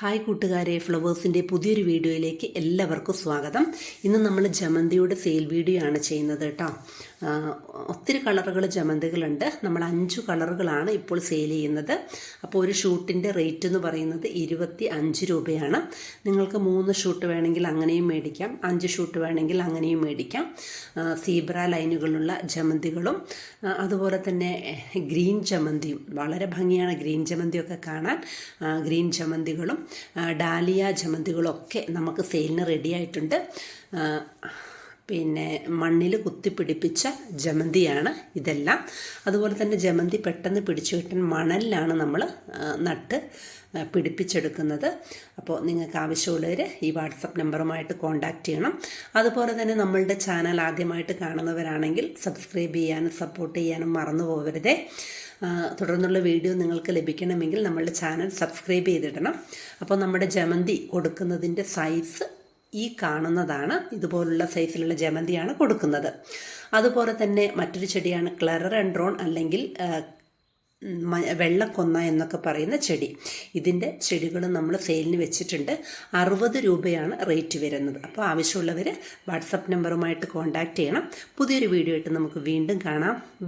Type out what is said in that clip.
Hi കൂട്ടുകാരെ ഫ്ലവേഴ്സിന്റെ പുതിയൊരു വീഡിയോയിലേക്ക് എല്ലാവർക്കും സ്വാഗതം. ഇന്ന് നമ്മൾ ജമന്തിയുടെ സെയിൽ വീഡിയോ ആണ് ചെയ്യുന്നത് കേട്ടോ. ഒത്തിരി കളറുകൾ ജമന്തികളുണ്ട്. നമ്മൾ അഞ്ച് കളറുകളാണ് ഇപ്പോൾ സെയിൽ ചെയ്യുന്നത്. അപ്പോൾ ഒരു ഷൂട്ടിന്റെ റേറ്റ് എന്ന് പറയുന്നത് ഇരുപത്തി അഞ്ച് രൂപയാണ്. നിങ്ങൾക്ക് മൂന്ന് ഷൂട്ട് വേണമെങ്കിൽ അങ്ങനെയും മേടിക്കാം അഞ്ച് ഷൂട്ട് വേണമെങ്കിൽ അങ്ങനെയും മേടിക്കാം. സീബ്ര ലൈനുകളുള്ള ജമന്തികളും അതുപോലെ തന്നെ ഗ്രീൻ ജമന്തിയും. വളരെ ഭംഗിയാണ് ഗ്രീൻ ജമന്തിയൊക്കെ കാണാൻ. ഗ്രീൻ ജമന്തികളും ഡാലിയ ജമന്തികളൊക്കെ നമുക്ക് സെയിലിന് റെഡി ആയിട്ടുണ്ട്. ആ, പിന്നെ മണ്ണിൽ കുത്തിപ്പിടിപ്പിച്ച ജമന്തിയാണ് ഇതെല്ലാം. അതുപോലെ തന്നെ ജമന്തി പെട്ടെന്ന് പിടിച്ചു കിട്ടാൻ മണലിലാണ് നമ്മൾ നട്ട് പിടിപ്പിച്ചെടുക്കുന്നത്. അപ്പോൾ നിങ്ങൾക്ക് ആവശ്യമുള്ളവർ ഈ വാട്സപ്പ് നമ്പറുമായിട്ട് കോൺടാക്റ്റ് ചെയ്യണം. അതുപോലെ തന്നെ നമ്മളുടെ ചാനൽ ആദ്യമായിട്ട് കാണുന്നവരാണെങ്കിൽ സബ്സ്ക്രൈബ് ചെയ്യാനും സപ്പോർട്ട് ചെയ്യാനും മറന്നു പോകരുതേ. തുടർന്നുള്ള വീഡിയോ നിങ്ങൾക്ക് ലഭിക്കണമെങ്കിൽ നമ്മളുടെ ചാനൽ സബ്സ്ക്രൈബ് ചെയ്തിടണം. അപ്പോൾ നമ്മുടെ ജമന്തി കൊടുക്കുന്നതിന്റെ സൈസ് ഈ കാണുന്നതാണ് ഇതുപോലുള്ള സൈസിലുള്ള ജമന്തിയാണ് കൊടുക്കുന്നത്. അതുപോലെ തന്നെ മറ്റൊരു ചെടിയാണ് ക്ലറൻഡ്രോൺ അല്ലെങ്കിൽ വെള്ളക്കൊന്ന എന്നൊക്കെ പറയുന്ന ചെടി. ഇതിന്റെ ചെടികൾ നമ്മൾ സെയിലിന് വെച്ചിട്ടുണ്ട്. അറുപത് രൂപയാണ് റേറ്റ് വരുന്നത്. അപ്പോൾ ആവശ്യമുള്ളവർ വാട്സപ്പ് നമ്പറുമായിട്ട് കോൺടാക്റ്റ് ചെയ്യണം. പുതിയൊരു വീഡിയോ ആയിട്ട് നമുക്ക് വീണ്ടും കാണാം.